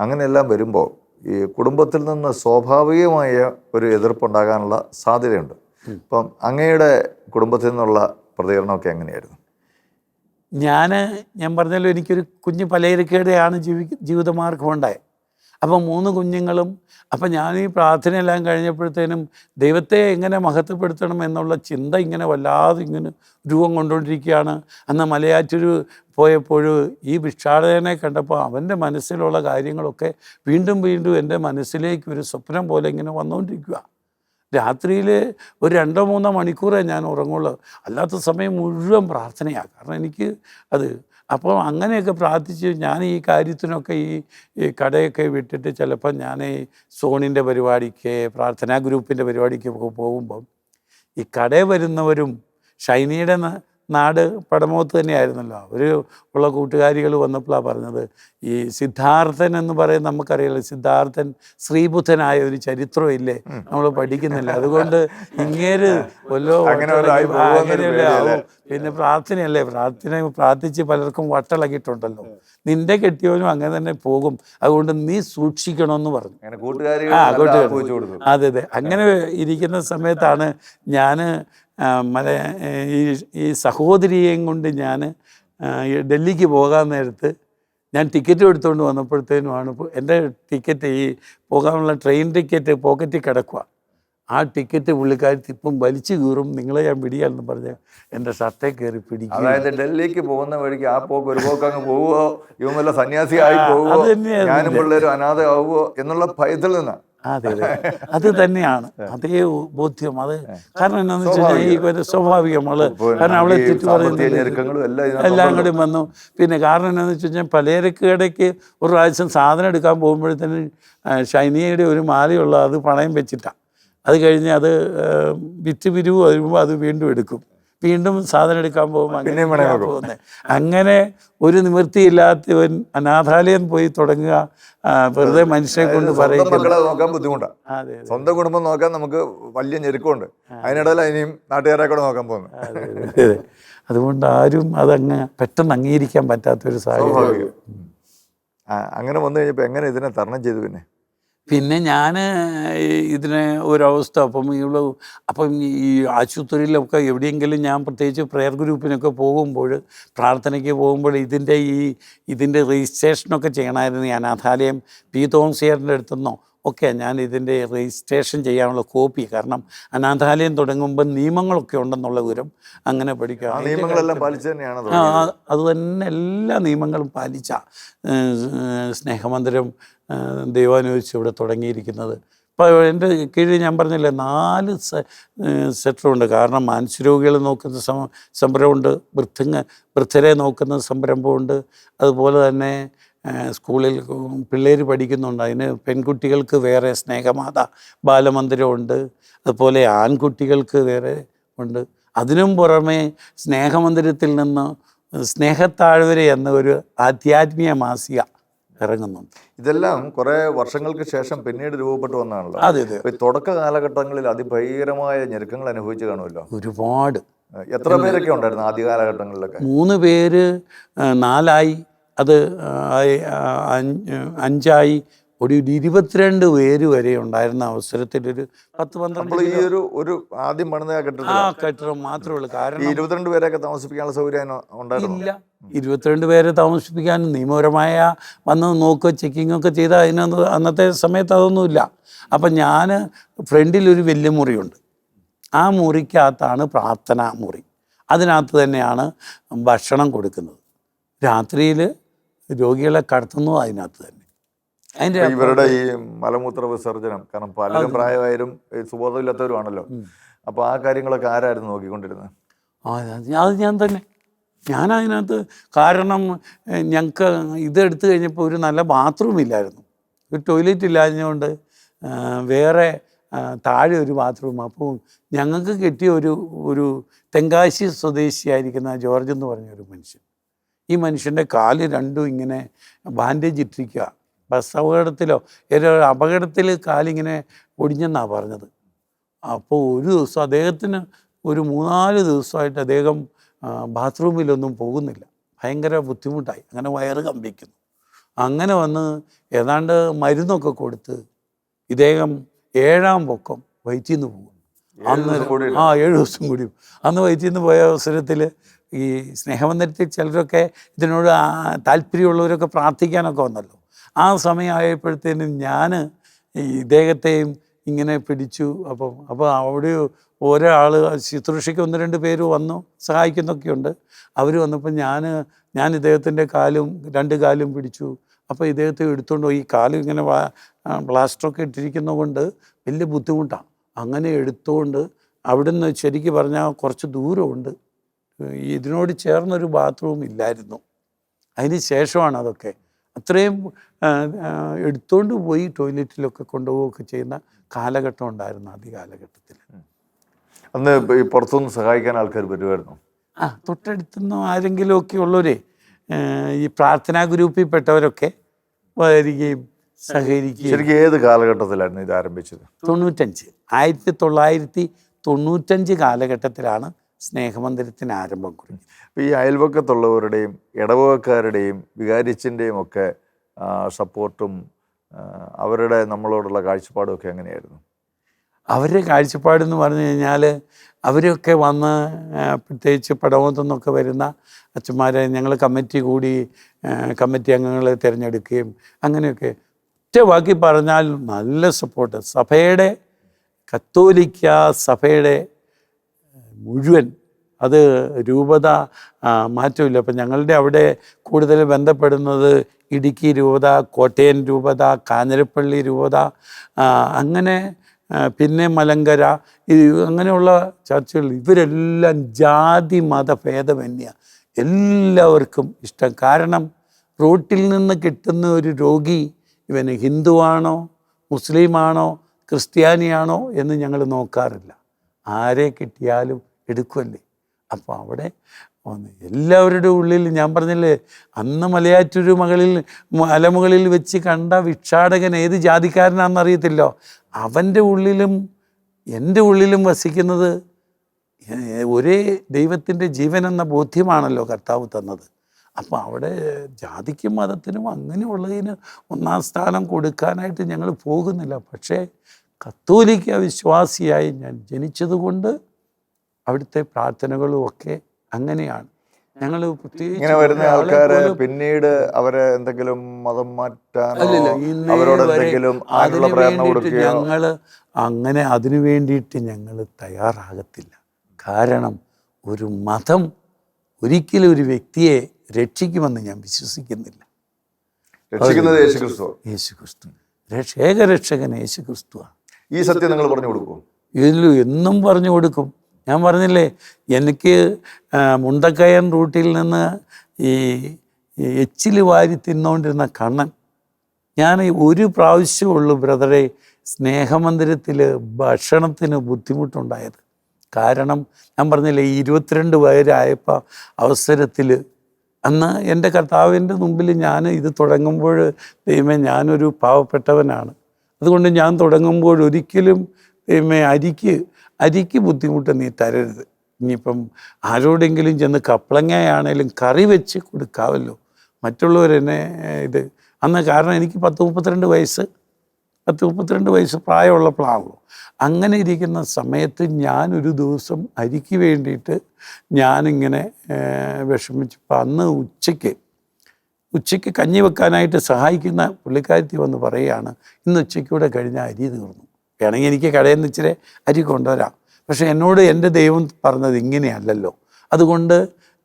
അങ്ങനെയെല്ലാം വരുമ്പോൾ ഈ കുടുംബത്തിൽ നിന്ന് സ്വാഭാവികമായ ഒരു എതിർപ്പുണ്ടാകാനുള്ള സാധ്യതയുണ്ട്. അപ്പം അങ്ങയുടെ കുടുംബത്തിൽ നിന്നുള്ള പ്രതികരണമൊക്കെ എങ്ങനെയായിരുന്നു? ഞാൻ ഞാൻ പറഞ്ഞല്ലോ എനിക്കൊരു കുഞ്ഞ് പലചരക്കേടെയാണ് ജീവി ജീവിതമാർഗം ഉണ്ടായത് അപ്പം മൂന്ന് കുഞ്ഞുങ്ങളും അപ്പം ഞാൻ ഈ പ്രാർത്ഥനയെല്ലാം കഴിഞ്ഞപ്പോഴത്തേനും ദൈവത്തെ എങ്ങനെ മഹത്വപ്പെടുത്തണം എന്നുള്ള ചിന്ത ഇങ്ങനെ വല്ലാതെ ഇങ്ങനെ രൂപം കൊണ്ടുകൊണ്ടിരിക്കുകയാണ്. അന്ന് മലയാറ്റൂർ പോയപ്പോൾ ഈ ഭിക്ഷാടകനെ കണ്ടപ്പോൾ അവന്റെ മനസ്സിലുള്ള കാര്യങ്ങളൊക്കെ വീണ്ടും വീണ്ടും എന്റെ മനസ്സിലേക്ക് ഒരു സ്വപ്നം പോലെ ഇങ്ങനെ വന്നുകൊണ്ടിരിക്കുക. രാത്രിയിൽ ഒരു രണ്ടോ മൂന്നോ മണിക്കൂറേ ഞാൻ ഉറങ്ങുള്ളൂ. അല്ലാത്ത സമയം മുഴുവൻ പ്രാർത്ഥനയാണ് കാരണം എനിക്ക് അത് അപ്പോൾ അങ്ങനെയൊക്കെ പ്രാർത്ഥിച്ച് ഞാൻ ഈ കാര്യത്തിനൊക്കെ ഈ കടയൊക്കെ വിട്ടിട്ട് ചിലപ്പോൾ ഞാൻ ഈ സോണിന്റെ പരിപാടിക്ക് പ്രാർത്ഥനാ ഗ്രൂപ്പിന്റെ പരിപാടിക്ക് ഒക്കെ പോകുമ്പം ഈ കടയിൽ വരുന്നവരും ഷൈനിയുടെ നാട് പടമുഖത്ത് തന്നെയായിരുന്നല്ലോ. അവർ ഉള്ള കൂട്ടുകാരികൾ വന്നപ്പോഴാണ് പറഞ്ഞത് ഈ സിദ്ധാർത്ഥൻ എന്ന് പറയുന്ന നമുക്കറിയാലോ സിദ്ധാർത്ഥൻ ശ്രീബുദ്ധനായ ഒരു ചരിത്രം ഇല്ലേ നമ്മൾ പഠിക്കുന്നില്ല. അതുകൊണ്ട് ഇങ്ങേര് വല്ലോ. (laughs) പിന്നെ പ്രാർത്ഥനയല്ലേ? പ്രാർത്ഥന പ്രാർത്ഥിച്ച് പലർക്കും വട്ടിളകിയിട്ടുണ്ടല്ലോ നിന്റെ കെട്ടിയവനും അങ്ങനെ തന്നെ പോകും. അതുകൊണ്ട് നീ സൂക്ഷിക്കണമെന്ന് പറഞ്ഞു. ആ, അതെ അതെ. അങ്ങനെ ഇരിക്കുന്ന സമയത്താണ് ഞാൻ മല ഈ ഈ സഹോദരിയെയും കൊണ്ട് ഞാൻ ഡൽഹിക്ക് പോകാൻ നേരത്ത് ഞാൻ ടിക്കറ്റ് എടുത്തുകൊണ്ട് വന്നപ്പോഴത്തേനുമാണ് എന്റെ ടിക്കറ്റ് ഈ പോകാനുള്ള ട്രെയിൻ ടിക്കറ്റ് പോക്കറ്റിൽ കിടക്കുക ആ ടിക്കറ്റ് പുള്ളിക്കാരി ഇപ്പം വലിച്ചു കീറും നിങ്ങളെ ഞാൻ പിടിയാലെന്ന് പറഞ്ഞ് എന്റെ ഷർട്ടേ കയറി പിടിക്കും അതായത് ഡൽഹിക്ക് പോകുന്ന വഴിക്ക് ആ പോക്ക് ഒരു പോക്ക് അങ്ങ് പോവുകയോ ഇവൻ വല്ല സന്യാസിയായി പോവുമോ പോവുകയോ ഞാനും പിള്ളേരും അനാഥയാവുകയോ എന്നുള്ള ഭയത്തിൽ നിന്നാ അതെ അതെ. (laughs) അത് തന്നെയാണ്. അതേ ബോധ്യം. അത് കാരണം എന്താണെന്ന് വെച്ചാൽ കഴിഞ്ഞാൽ ഈ ഒരു സ്വാഭാവികം അവൾ കാരണം അവളെ തെറ്റു പറയുന്നത് എല്ലാം കൂടി വന്നു. പിന്നെ കാരണം എന്താണെന്ന് വെച്ച് കഴിഞ്ഞാൽ പലചരക്ക് കടയ്ക്ക് ഒരു പ്രാവശ്യം സാധനം എടുക്കാൻ പോകുമ്പോഴത്തേന് ഷൈനിയുടെ ഒരു മാലയുള്ള അത് പണയം വെച്ചിട്ടാണ് അത് കഴിഞ്ഞ് അത് വിറ്റ് പിരിവ് വരുമ്പോൾ അത് വീണ്ടും എടുക്കും. വീണ്ടും സാധനം എടുക്കാൻ പോകും അങ്ങനെ പോകുന്നത് അങ്ങനെ ഒരു നിവൃത്തിയില്ലാത്തവൻ അനാഥാലയം പോയി തുടങ്ങുക വെറുതെ മനുഷ്യനെ കൊണ്ട് സ്വന്തം നോക്കാൻ ബുദ്ധിമുട്ടാണ് സ്വന്തം കുടുംബം നോക്കാൻ നമുക്ക് വലിയ ഞെരുക്കമുണ്ട്. അതിനിടയിൽ ഇനിയും നാട്ടുകാരെ കൂടെ നോക്കാൻ പോകുന്നു. അതെ, അതെ, അതെ. അതുകൊണ്ട് ആരും അതങ്ങ് പെട്ടെന്ന് അംഗീകരിക്കാൻ പറ്റാത്തൊരു സാഹചര്യം. അങ്ങനെ വന്നു കഴിഞ്ഞപ്പോൾ എങ്ങനെ ഇതിനെ തരണം ചെയ്തു പിന്നെ? പിന്നെ ഞാൻ ഇതിനെ ഒരവസ്ഥ. അപ്പം ഇവിടെ അപ്പം ഈ ആശുപത്രിയിലൊക്കെ എവിടെയെങ്കിലും ഞാൻ പ്രത്യേകിച്ച് പ്രെയർ ഗ്രൂപ്പിനൊക്കെ പോകുമ്പോൾ പ്രാർത്ഥനയ്ക്ക് പോകുമ്പോൾ ഇതിന്റെ ഈ ഇതിന്റെ രജിസ്ട്രേഷനൊക്കെ ചെയ്യണമായിരുന്നു ഞാൻ. അനാഥാലയം പി തോമസിയറിന്റെ അടുത്തുനിന്നോ ഒക്കെ ഞാൻ ഇതിന്റെ രജിസ്ട്രേഷൻ ചെയ്യാനുള്ള കോപ്പി കാരണം അനാഥാലയം തുടങ്ങുമ്പോൾ നിയമങ്ങളൊക്കെ ഉണ്ടെന്നുള്ള വിവരം അങ്ങനെ പഠിക്കുക പഠിക്കാം നിയമങ്ങളെല്ലാം പാലിച്ചു തന്നെയാണ് ആ തുടങ്ങിയത്. അത് തന്നെ എല്ലാ നിയമങ്ങളും പാലിച്ച. സ്നേഹമന്ദിരം ദൈവാനുവദിച്ച് ഇവിടെ തുടങ്ങിയിരിക്കുന്നത്. ഇപ്പോൾ എന്റെ കീഴിൽ ഞാൻ പറഞ്ഞില്ലേ നാല് സെക്ടറുണ്ട് കാരണം മാനസിക രോഗികളെ നോക്കുന്ന സം- സംരംഭമുണ്ട്. വൃദ്ധങ്ങ വൃദ്ധരെ നോക്കുന്ന സംരംഭമുണ്ട്. അതുപോലെ തന്നെ സ്കൂളിൽ പിള്ളേർ പഠിക്കുന്നുണ്ട്. അതിന് പെൺകുട്ടികൾക്ക് വേറെ സ്നേഹമാത ബാലമന്ദിരമുണ്ട്. അതുപോലെ ആൺകുട്ടികൾക്ക് വേറെ ഉണ്ട്. അതിനും പുറമെ സ്നേഹമന്ദിരത്തിൽ നിന്ന് സ്നേഹത്താഴ്വര എന്ന ഒരു ആധ്യാത്മിക മാസിക ഇറങ്ങുന്നുണ്ട് ഇതെല്ലാം കുറെ വർഷങ്ങൾക്ക് ശേഷം പിന്നീട് രൂപപ്പെട്ടു വന്നാണല്ലോ. അതെ അതെ. തുടക്ക കാലഘട്ടങ്ങളിൽ അതിഭയങ്കരമായ ഞെരുക്കങ്ങൾ അനുഭവിച്ചു കാണുമല്ലോ. ഒരുപാട്. എത്ര പേരൊക്കെ ഉണ്ടായിരുന്നു ആദ്യ കാലഘട്ടങ്ങളിലൊക്കെ മൂന്ന് പേര് നാലായി അത് അഞ്ചായി ഒരു ഇരുപത്തിരണ്ട് പേര് വരെ ഉണ്ടായിരുന്ന അവസരത്തിൽ ഒരു പത്ത് പന്ത്രണ്ട് ഈ ഒരു ഒരു ആദ്യം പണിത കെട്ടിടം ആ കെട്ടിടം മാത്രമേ ഉള്ളൂ കാരണം ഇരുപത്തിരണ്ട് പേരെയൊക്കെ താമസിപ്പിക്കാനുള്ള സൗകര്യം ഉണ്ടായിരുന്നില്ല ഇരുപത്തിരണ്ട് പേരെ താമസിപ്പിക്കാൻ നിയമപരമായ വന്ന് നോക്കുക ചെക്കിംഗ് ഒക്കെ ചെയ്ത അതിനൊന്ന് അന്നത്തെ സമയത്ത് അതൊന്നുമില്ല. അപ്പം ഞാൻ ഫ്രണ്ടിൽ ഒരു വലിയ മുറിയുണ്ട് ആ മുറിക്കകത്താണ് പ്രാർത്ഥനാ മുറി. അതിനകത്ത് തന്നെയാണ് ഭക്ഷണം കൊടുക്കുന്നത്. രാത്രിയിൽ രോഗികളെ കടത്തുന്നതും അതിനകത്ത് തന്നെ. ഇവരുടെ ഈ മലമൂത്ര വിസർജനം കാരണം പലരും പ്രായമായാലും സുബോധമില്ലാത്തവരുമാണല്ലോ. അപ്പൊ ആ കാര്യങ്ങളൊക്കെ ആരായിരുന്നു നോക്കിക്കൊണ്ടിരുന്നത്? അത് ഞാൻ- തന്നെ. ഞാൻ അതിനകത്ത് കാരണം ഞങ്ങൾക്ക് ഇതെടുത്തു കഴിഞ്ഞപ്പോൾ ഒരു നല്ല ബാത്റൂം ഇല്ലായിരുന്നു. ഒരു ടോയ്ലറ്റ് ഇല്ലാഞ്ഞുകൊണ്ട് വേറെ താഴെ ഒരു ബാത്റൂം അപ്പോൾ ഞങ്ങൾക്ക് കിട്ടിയ ഒരു ഒരു തെങ്കാശി സ്വദേശിയായിരിക്കുന്ന ജോർജ് എന്ന് പറഞ്ഞ ഒരു മനുഷ്യൻ. ഈ മനുഷ്യന്റെ കാൽ രണ്ടും ഇങ്ങനെ ബാൻഡേജ് ഇട്ടിരിക്കുക ബസ് അപകടത്തിലോ ഒരു അപകടത്തിൽ കാലിങ്ങനെ ഒടിഞ്ഞെന്നാണ് പറഞ്ഞത്. അപ്പോൾ ഒരു ദിവസം അദ്ദേഹത്തിന് ഒരു മൂന്നാൽ ദിവസമായിട്ട് അദ്ദേഹം ബാത്റൂമിലൊന്നും പോകുന്നില്ല. ഭയങ്കര ബുദ്ധിമുട്ടായി. അങ്ങനെ വയറ് കമ്പിക്കുന്നു. അങ്ങനെ വന്ന് ഏതാണ്ട് മരുന്നൊക്കെ കൊടുത്ത് ഇദ്ദേഹം ഏഴാം പൊക്കം വയറ്റിൽ നിന്ന് പോകും അന്ന് ആ ഏഴ് ദിവസം കൂടി അന്ന് വയറ്റിൽ നിന്ന് പോയ അവസരത്തിൽ ഈ സ്നേഹമന്ദിരത്തിൽ ചിലരൊക്കെ ഇതിനോട് താല്പര്യമുള്ളവരൊക്കെ പ്രാർത്ഥിക്കാനൊക്കെ വന്നല്ലോ. ആ സമയമായപ്പോഴത്തേനും ഞാൻ ഇദ്ദേഹത്തെയും ഇങ്ങനെ പിടിച്ചു. അപ്പം അപ്പോൾ അവിടെ ഒരാൾ ശുശ്രൂഷയ്ക്ക് ഒന്ന് രണ്ട് പേര് വന്നു സഹായിക്കുന്നൊക്കെയുണ്ട്. അവർ വന്നപ്പോൾ ഞാൻ ഞാൻ ഇദ്ദേഹത്തിന്റെ കാലും രണ്ട് കാലും പിടിച്ചു. അപ്പോൾ ഇദ്ദേഹത്തെ എടുത്തുകൊണ്ട് ഈ കാലും ഇങ്ങനെ ബ്ലാസ്റ്ററൊക്കെ ഇട്ടിരിക്കുന്നത് കൊണ്ട് വലിയ ബുദ്ധിമുട്ടാണ് അങ്ങനെ എടുത്തുകൊണ്ട് അവിടുന്ന് ശരിക്കും പറഞ്ഞാൽ കുറച്ച് ദൂരമുണ്ട്. ഇതിനോട് ചേർന്നൊരു ബാത്റൂം ഇല്ലായിരുന്നു. അതിന് ശേഷമാണ് അതൊക്കെ. അത്രയും എടുത്തുകൊണ്ട് പോയി ടോയ്ലറ്റിലൊക്കെ കൊണ്ടുപോവുകയൊക്കെ ചെയ്യുന്ന കാലഘട്ടം ഉണ്ടായിരുന്നു ആദ്യ കാലഘട്ടത്തിൽ അന്ന് പുറത്തുനിന്ന് സഹായിക്കാൻ ആൾക്കാർ വരുമായിരുന്നു? ആ തൊട്ടടുത്തുനിന്ന് ആരെങ്കിലുമൊക്കെ ഉള്ളവരെ ഈ പ്രാർത്ഥനാ ഗ്രൂപ്പിൽ പെട്ടവരൊക്കെ വരികയും സഹകരിക്കുകയും. ശരിക്കും ഏത് കാലഘട്ടത്തിലായിരുന്നു ഇത് ആരംഭിച്ചത്? തൊണ്ണൂറ്റഞ്ച്. ആയിരത്തി തൊള്ളായിരത്തി തൊണ്ണൂറ്റഞ്ച് കാലഘട്ടത്തിലാണ് സ്നേഹമന്ദിരത്തിന് ആരംഭം കുറിക്കും. അപ്പോൾ ഈ അയൽവക്കത്തുള്ളവരുടെയും ഇടവകക്കാരുടെയും വികാരിച്ചിന്റെയും ഒക്കെ സപ്പോർട്ടും അവരുടെ നമ്മളോടുള്ള കാഴ്ചപ്പാടും ഒക്കെ എങ്ങനെയായിരുന്നു? അവരുടെ കാഴ്ചപ്പാടെന്ന് പറഞ്ഞു കഴിഞ്ഞാൽ അവരൊക്കെ വന്ന് പ്രത്യേകിച്ച് പടവത്തു നിന്നൊക്കെ വരുന്ന അച്ഛന്മാരെ ഞങ്ങൾ കമ്മിറ്റി കൂടി കമ്മിറ്റി അംഗങ്ങളെ തിരഞ്ഞെടുക്കുകയും അങ്ങനെയൊക്കെ. ഒറ്റ വാക്കി പറഞ്ഞാൽ നല്ല സപ്പോർട്ട്. സഭയുടെ കത്തോലിക്ക സഭയുടെ മുഴുവൻ അത് രൂപത മാറ്റമില്ല. അപ്പം ഞങ്ങളുടെ അവിടെ കൂടുതൽ ബന്ധപ്പെടുന്നത് ഇടുക്കി രൂപത കോട്ടയം രൂപത കാഞ്ഞിരപ്പള്ളി രൂപത അങ്ങനെ പിന്നെ മലങ്കര അങ്ങനെയുള്ള ചർച്ചകൾ. ഇവരെല്ലാം ജാതി മത ഭേദമന്യ എല്ലാവർക്കും ഇഷ്ടം. കാരണം റോട്ടിൽ നിന്ന് കിട്ടുന്ന ഒരു രോഗി ഇവന് ഹിന്ദുവാണോ മുസ്ലിമാണോ ക്രിസ്ത്യാനിയാണോ എന്ന് ഞങ്ങൾ നോക്കാറില്ല. ആരെ കിട്ടിയാലും എടുക്കുമല്ലേ അപ്പോൾ അവിടെ എല്ലാവരുടെ ഉള്ളിൽ ഞാൻ പറഞ്ഞില്ലേ അന്ന് മലയാറ്റൂർ മകളിൽ മലമുകളിൽ വെച്ച് കണ്ട ഭിക്ഷാടകൻ ഏത് ജാതിക്കാരനാണെന്ന് അറിയത്തില്ലോ? അവന്റെ ഉള്ളിലും എന്റെ ഉള്ളിലും വസിക്കുന്നത് ഒരേ ദൈവത്തിന്റെ ജീവൻ എന്ന ബോധ്യമാണല്ലോ കർത്താവ് തന്നത്. അപ്പോൾ അവിടെ ജാതിക്കും മതത്തിനും അങ്ങനെയുള്ളതിന് ഒന്നാം സ്ഥാനം കൊടുക്കാനായിട്ട് ഞങ്ങൾ പോകുന്നില്ല. പക്ഷേ കത്തോലിക്ക വിശ്വാസിയായി ഞാൻ ജനിച്ചതുകൊണ്ട് അവിടുത്തെ പ്രാർത്ഥനകളും ഒക്കെ അങ്ങനെയാണ്. ഞങ്ങൾ ഇങ്ങനെ വരുന്ന ആൾക്കാരെ പിന്നീട് അവരെ എന്തെങ്കിലും മതം മാറ്റാൻ അവരോട് എന്തെങ്കിലും അതിന് വേണ്ടിയിട്ട് ഞങ്ങൾ അങ്ങനെ അതിനു വേണ്ടിയിട്ട് ഞങ്ങൾ തയ്യാറാകത്തില്ല. കാരണം ഒരു മതം ഒരിക്കലും ഒരു വ്യക്തിയെ രക്ഷിക്കുമെന്ന് ഞാൻ വിശ്വസിക്കുന്നില്ല. രക്ഷിക്കുന്നത് യേശുക്രിസ്തു. യേശുക്രിസ്തു യേശു ക്രിസ്തു ഈ സത്യം നിങ്ങൾ പറഞ്ഞു കൊടുക്കും ഇതിൽ എന്നും പറഞ്ഞു കൊടുക്കും. ഞാൻ പറഞ്ഞില്ലേ എനിക്ക് മുണ്ടക്കയൻ റൂട്ടിൽ നിന്ന് ഈ എച്ചിൽ വാരി തിന്നുകൊണ്ടിരുന്ന കണ്ണൻ ഞാൻ ഒരു പ്രാവശ്യമുള്ളൂ ബ്രദറെ സ്നേഹമന്ദിരത്തിൽ ഭക്ഷണത്തിന് ബുദ്ധിമുട്ടുണ്ടായത്. കാരണം ഞാൻ പറഞ്ഞില്ലേ ഇരുപത്തിരണ്ട് വയരായപ്പോൾ അവസരത്തിൽ അന്ന് എന്റെ കർത്താവിന്റെ മുമ്പിൽ ഞാൻ ഇത് തുടങ്ങുമ്പോൾ ദൈവമേ ഞാനൊരു പാവപ്പെട്ടവനാണ്. അതുകൊണ്ട് ഞാൻ തുടങ്ങുമ്പോൾ ഒരിക്കലും ദൈവമേ അരിക്ക് അരിക്ക് ബുദ്ധിമുട്ട് നീ തരരുത്. ഇനിയിപ്പം ആരോടെങ്കിലും ചെന്ന് കപ്പളങ്ങയാണേലും കറി വെച്ച് കൊടുക്കാമല്ലോ മറ്റുള്ളവരെന്നെ ഇത് അന്ന് കാരണം എനിക്ക് പത്ത് മുപ്പത്തിരണ്ട് വയസ്സ് പത്ത് മുപ്പത്തിരണ്ട് വയസ്സ് പ്രായമുള്ളപ്പോഴാണല്ലോ. അങ്ങനെ ഇരിക്കുന്ന സമയത്ത് ഞാൻ ഒരു ദിവസം അരിക്ക് വേണ്ടിയിട്ട് ഞാനിങ്ങനെ വിഷമിച്ചപ്പോൾ അന്ന് ഉച്ചയ്ക്ക് ഉച്ചയ്ക്ക് കഞ്ഞി വെക്കാനായിട്ട് സഹായിക്കുന്ന പുള്ളിക്കാരത്തി വന്ന് പറയുകയാണ് ഇന്ന് ഉച്ചയ്ക്കൂടെ കഴിഞ്ഞ അരി തീർന്നു. വേണമെങ്കിൽ എനിക്ക് കടയിൽ നിന്ന് ഇച്ചിരി അരി കൊണ്ടുവരാം. പക്ഷേ എന്നോട് എന്റെ ദൈവം പറഞ്ഞത് ഇങ്ങനെയല്ലല്ലോ. അതുകൊണ്ട്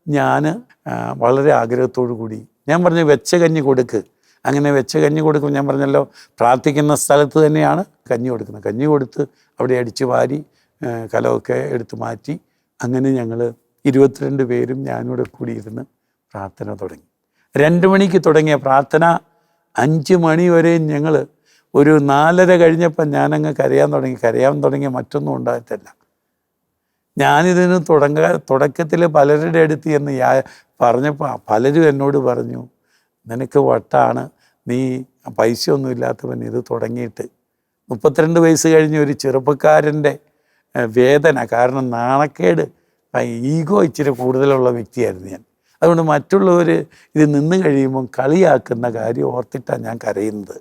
ഞാൻ വളരെ ആഗ്രഹത്തോടു കൂടി ഞാൻ പറഞ്ഞു വെച്ച കഞ്ഞി കൊടുക്ക്. അങ്ങനെ വെച്ച കഞ്ഞി കൊടുക്കും ഞാൻ പറഞ്ഞല്ലോ പ്രാർത്ഥിക്കുന്ന സ്ഥലത്ത് തന്നെയാണ് കഞ്ഞി കൊടുക്കുന്നത്. കഞ്ഞി കൊടുത്ത് അവിടെ അടിച്ചു വാരി കലമൊക്കെ എടുത്ത് മാറ്റി അങ്ങനെ ഞങ്ങൾ ഇരുപത്തിരണ്ട് പേരും ഞാനിവിടെ കൂടിയിരുന്ന് പ്രാർത്ഥന തുടങ്ങി. രണ്ട് മണിക്ക് തുടങ്ങിയ പ്രാർത്ഥന അഞ്ച് മണി വരെ ഞങ്ങൾ ഒരു നാലര കഴിഞ്ഞപ്പോൾ ഞാനങ്ങ് കരയാൻ തുടങ്ങി. കരയാൻ തുടങ്ങി മറ്റൊന്നും ഉണ്ടായിട്ടില്ല. ഞാനിതിന് തുടങ്ങ തുടക്കത്തിൽ പലരുടെ അടുത്ത് എന്ന് ഞാൻ പറഞ്ഞപ്പോൾ പലരും എന്നോട് പറഞ്ഞു നിനക്ക് വട്ടാണ്. നീ പൈസയൊന്നും ഇല്ലാത്തവൻ ഇത് തുടങ്ങിയിട്ട്. മുപ്പത്തിരണ്ട് വയസ്സ് കഴിഞ്ഞ ഒരു ചെറുപ്പക്കാരന്റെ വേദന. കാരണം നാണക്കേട്. ഈഗോ ഇച്ചിരി കൂടുതലുള്ള വ്യക്തിയായിരുന്നു ഞാൻ. അതുകൊണ്ട് മറ്റുള്ളവർ ഇത് നിന്ന് കഴിയുമ്പം കളിയാക്കുന്ന കാര്യം ഓർത്തിട്ടാണ് ഞാൻ കരയുന്നത്.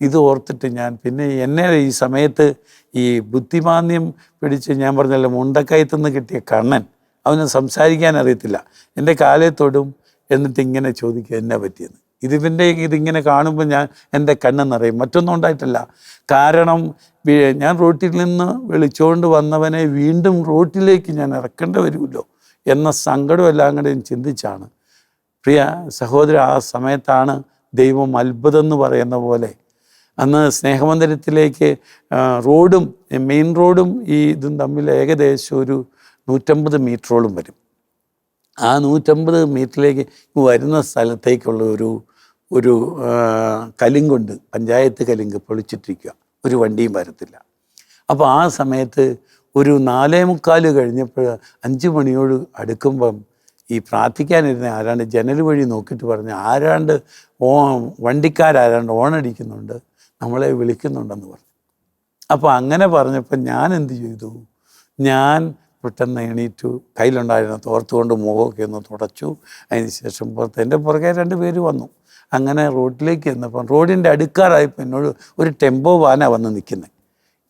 ഇത് ഓർത്തിട്ട് ഞാൻ പിന്നെ എന്നെ ഈ സമയത്ത് ഈ ബുദ്ധിമാന്യം പിടിച്ച് ഞാൻ പറഞ്ഞല്ലോ മുണ്ടക്കയത്തു നിന്ന് കിട്ടിയ കണ്ണൻ. അവനെ സംസാരിക്കാൻ അറിയത്തില്ല. എന്റെ കാലേ തൊടും എന്നിട്ട് ഇങ്ങനെ ചോദിക്കുക എന്നെ പറ്റിയെന്ന്. ഇതിന്റെ ഇതിങ്ങനെ കാണുമ്പോൾ ഞാൻ എന്റെ കണ്ണ് നിറയും. മറ്റൊന്നും ഉണ്ടായിട്ടില്ല. കാരണം ഞാൻ റോട്ടിൽ നിന്ന് വിളിച്ചുകൊണ്ട് വന്നവനെ വീണ്ടും റോട്ടിലേക്ക് ഞാൻ ഇറക്കേണ്ടി വരുമല്ലോ. എന്ന സങ്കടം എല്ലാം കൂടെ ചിന്തിച്ചാണ്. പ്രിയ സഹോദര ആ സമയത്താണ് ദൈവം അത്ഭുതം എന്ന് പറയുന്ന പോലെ അന്ന് സ്നേഹമന്ദിരത്തിലേക്ക് റോഡും മെയിൻ റോഡും ഈ ഇതും തമ്മിൽ ഏകദേശം ഒരു നൂറ്റമ്പത് മീറ്ററോളം വരും. ആ നൂറ്റമ്പത് മീറ്ററിലേക്ക് വരുന്ന സ്ഥലത്തേക്കുള്ള ഒരു ഒരു കലിങ്കുണ്ട്. പഞ്ചായത്ത് കലിങ്ക് പൊളിച്ചിട്ടിരിക്കുക ഒരു വണ്ടിയും വരത്തില്ല. അപ്പോൾ ആ സമയത്ത് ഒരു നാലേ മുക്കാൽ കഴിഞ്ഞപ്പോൾ അഞ്ച് മണിയോട് അടുക്കുമ്പം ഈ പ്രാർത്ഥിക്കാനിരുന്ന ആരാണ്ട് ജനൽ വഴി നോക്കിയിട്ട് പറഞ്ഞു ആരാണ്ട് ഓ വണ്ടിക്കാരാരാണ്ട് ഓണടിക്കുന്നുണ്ട് നമ്മളെ വിളിക്കുന്നുണ്ടെന്ന് പറഞ്ഞു. അപ്പോൾ അങ്ങനെ പറഞ്ഞപ്പോൾ ഞാൻ എന്ത് ചെയ്തു? ഞാൻ പെട്ടെന്ന് എണീറ്റു കയ്യിലുണ്ടായിരുന്ന തോർത്തുകൊണ്ട് മുഖമൊക്കെ ഒന്ന് തുടച്ചു അതിന് ശേഷം പുറത്ത് എന്റെ പുറകെ രണ്ട് പേര് വന്നു. അങ്ങനെ റോഡിലേക്ക് ചെന്നപ്പം റോഡിന്റെ അടുക്കാറായപ്പോൾ എന്നോട് ഒരു ടെമ്പോ വാന വന്ന് നിൽക്കുന്നത്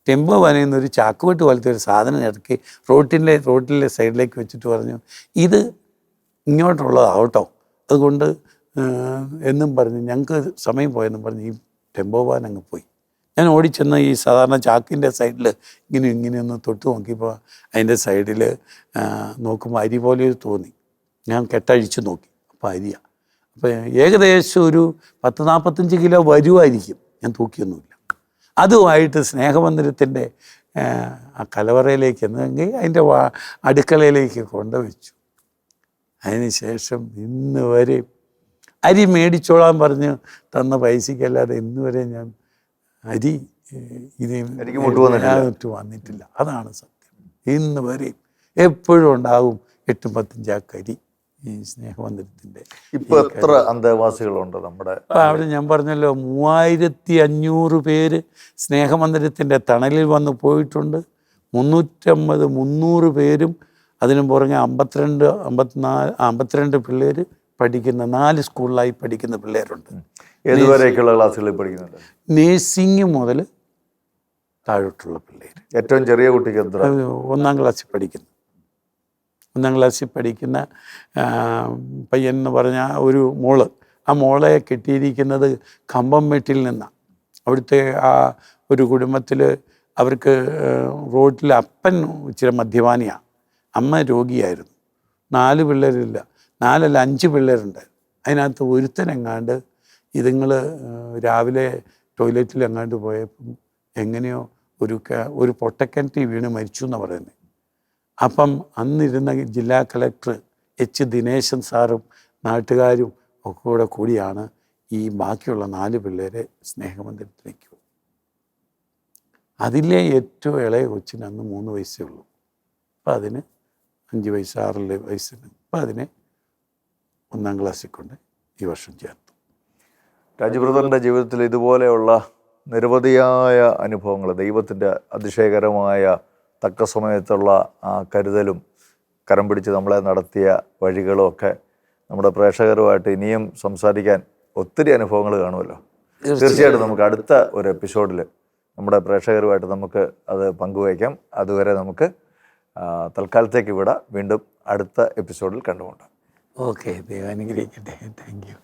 ടെമ്പോ വനയുന്ന ഒരു ചാക്കുവെട്ട് പോലത്തെ ഒരു സാധനം ഇറക്കി റോട്ടിന്റെ റോട്ടിലെ സൈഡിലേക്ക് വെച്ചിട്ട് പറഞ്ഞു ഇത് ഇങ്ങോട്ടുള്ളതാവട്ടോ അതുകൊണ്ട് എന്നും പറഞ്ഞ് ഞങ്ങൾക്ക് സമയം പോയെന്നും പറഞ്ഞ് ഈ ടെമ്പോ വാൻ അങ്ങ് പോയി. ഞാൻ ഓടിച്ചെന്ന് ഈ സാധാരണ ചാക്കിന്റെ സൈഡിൽ ഇങ്ങനെ ഇങ്ങനെ ഒന്ന് തൊട്ട് നോക്കിയപ്പോൾ അതിന്റെ സൈഡിൽ നോക്കുമ്പോൾ അരി പോലെ തോന്നി. ഞാൻ കെട്ടഴിച്ച് നോക്കി. അപ്പോൾ അരിയാണ് അപ്പോൾ ഏകദേശം ഒരു പത്ത് നാൽപ്പത്തഞ്ച് കിലോ വരുമായിരിക്കും ഞാൻ തൂക്കിയൊന്നുമില്ല. അതുമായിട്ട് സ്നേഹമന്ദിരത്തിന്റെ ആ കലവറയിലേക്ക് എന്നെങ്കിൽ അതിന്റെ വാ അടുക്കളയിലേക്ക് കൊണ്ടുവച്ചു. അതിനുശേഷം ഇന്ന് വരെ അരി മേടിച്ചോളാൻ പറഞ്ഞ് തന്ന പൈസയ്ക്കല്ലാതെ ഇന്ന് വരെ ഞാൻ അരി അരിക്ക് മുട്ട് വന്നിട്ടില്ല. അതാണ് സത്യം. ഇന്ന് വരെ എപ്പോഴും ഉണ്ടാകും എട്ടും പത്തും ചാക്ക് അരി. ഈ സ്നേഹമന്ദിരത്തിന്റെ ഇപ്പോൾ എത്ര അന്തേവാസികളുണ്ട് നമ്മുടെ അവിടെ ഞാൻ പറഞ്ഞല്ലോ മൂവായിരത്തി അഞ്ഞൂറ് പേര് സ്നേഹമന്ദിരത്തിന്റെ തണലിൽ വന്ന് പോയിട്ടുണ്ട്. മുന്നൂറ്റമ്പത് മുന്നൂറ് പേരും അതിനു പുറമെ അമ്പത്തിരണ്ട് അമ്പത്തിനാല് അമ്പത്തിരണ്ട് പിള്ളേർ പഠിക്കുന്ന നാല് സ്കൂളിലായി പഠിക്കുന്ന പിള്ളേരുണ്ട്. ഏതുവരെയൊക്കെയുള്ള ക്ലാസ്സുകളിൽ പഠിക്കുന്നുണ്ട്? നേഴ്സിംഗ് മുതൽ താഴോട്ടുള്ള പിള്ളേർ ഏറ്റവും ചെറിയ കുട്ടിക്ക് ഒന്നാം ക്ലാസ്സിൽ പഠിക്കുന്നു. ഒന്നാം ക്ലാസ്സിൽ പഠിക്കുന്ന പയ്യൻ എന്ന് പറഞ്ഞ ഒരു മോൾ ആ മോളെ കിട്ടിയിരിക്കുന്നത് കമ്പം വീട്ടിൽ നിന്നാണ് അവിടുത്തെ ആ ഒരു കുടുംബത്തിൽ അവർക്ക് റോഡിൽ അപ്പൻ ഇച്ചിരി മദ്യപാനിയാണ് അമ്മ രോഗിയായിരുന്നു. നാല് പിള്ളേരില്ല. നാലല്ല അഞ്ച് പിള്ളേരുണ്ട്. അതിനകത്ത് ഒരുത്തനെങ്ങാണ്ട് ഇതുങ്ങൾ രാവിലെ ടോയ്ലറ്റിൽ എങ്ങാണ്ട് പോയപ്പം എങ്ങനെയോ ഒരു ഒരു പൊട്ടക്കിണറ്റി വീണ് മരിച്ചു എന്നാണ് പറയുന്നത് അപ്പം അന്നിരുന്ന ജില്ലാ കളക്ടർ എച്ച് ദിനേശൻ സാറും നാട്ടുകാരും ഒക്കെ കൂടെ കൂടിയാണ് ഈ ബാക്കിയുള്ള നാല് പിള്ളേരെ സ്നേഹമന്ദിരത്തിലേക്ക് അതിലെ ഏറ്റവും ഇളയ കൊച്ചിന് അന്ന് മൂന്ന് വയസ്സേ ഉള്ളൂ. അപ്പം അതിന് അഞ്ച് വയസ്സ് ആറിൽ വയസ്സിന് അപ്പം അതിനെ ഒന്നാം ക്ലാസ്സിൽ കൊണ്ട് ഈ വർഷം ചേർത്തു. രാജു ബ്രദറിന്റെ ജീവിതത്തിൽ ഇതുപോലെയുള്ള നിരവധിയായ അനുഭവങ്ങൾ ദൈവത്തിന്റെ അതിശയകരമായ തക്ക സമയത്തുള്ള ആ കരുതലും കരം പിടിച്ച് നമ്മളെ നടത്തിയ വഴികളും ഒക്കെ നമ്മുടെ പ്രേക്ഷകരുമായിട്ട് ഇനിയും സംസാരിക്കാൻ ഒത്തിരി അനുഭവങ്ങൾ കാണുമല്ലോ. തീർച്ചയായിട്ടും നമുക്ക് അടുത്ത ഒരു എപ്പിസോഡിൽ നമ്മുടെ പ്രേക്ഷകരുമായിട്ട് നമുക്ക് അത് പങ്കുവയ്ക്കാം. അതുവരെ നമുക്ക് തൽക്കാലത്തേക്ക് വിടാം. വീണ്ടും അടുത്ത എപ്പിസോഡിൽ കണ്ടുമുട്ടാം. ഓക്കെ ദൈവം അനുഗ്രഹിക്കട്ടെ. Thank you